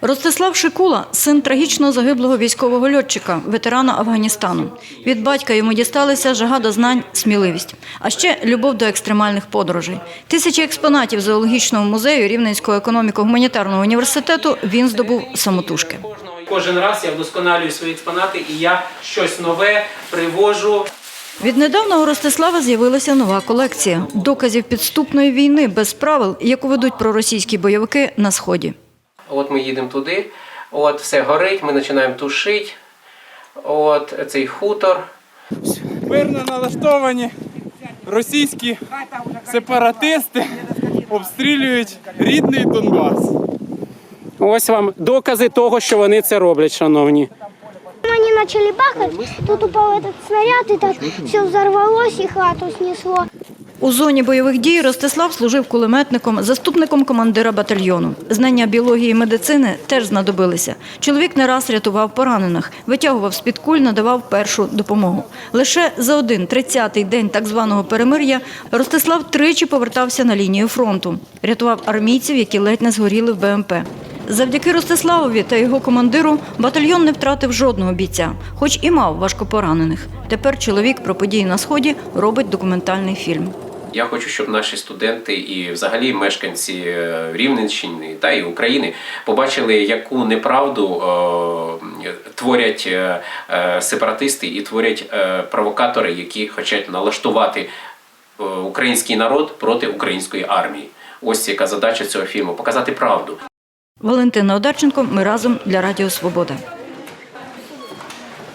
Ростислав Шикула – син трагічно загиблого військового льотчика, ветерана Афганістану. Від батька йому дісталися жага до знань, сміливість, а ще любов до екстремальних подорожей. Тисячі експонатів зоологічного музею Рівненського економіко-гуманітарного університету він здобув самотужки. Кожен раз я вдосконалюю свої експонати і я щось нове привожу. Віднедавна у Ростислава з'явилася нова колекція – доказів підступної війни без правил, яку ведуть проросійські бойовики на Сході. От ми їдемо туди, от все горить, ми починаємо тушити. От цей хутор. мирно налаштовані російські сепаратисти обстрілюють рідний Донбас. Ось вам докази того, що вони це роблять, шановні. Они начали бахать, тут упал этот снаряд, и так все взорвалось, и хату снесло. У зоні бойових дій Ростислав служив кулеметником, заступником командира батальйону. Знання біології і медицини теж знадобилися. Чоловік не раз рятував поранених, витягував з-під куль, надавав першу допомогу. Лише за один 30-й день так званого перемир'я Ростислав тричі повертався на лінію фронту. Рятував армійців, які ледь не згоріли в БМП. Завдяки Ростиславові та його командиру батальйон не втратив жодного бійця, хоч і мав важкопоранених. Тепер чоловік про події на Сході робить документальний фільм. Я хочу, щоб наші студенти і взагалі мешканці е, Рівненщини та і України побачили, яку неправду е, творять е, сепаратисти і творять провокатори, які хочуть налаштувати український народ проти української армії. Ось яка задача цього фільму показати правду. Валентина Одарченко. Ми разом для Радіо Свобода.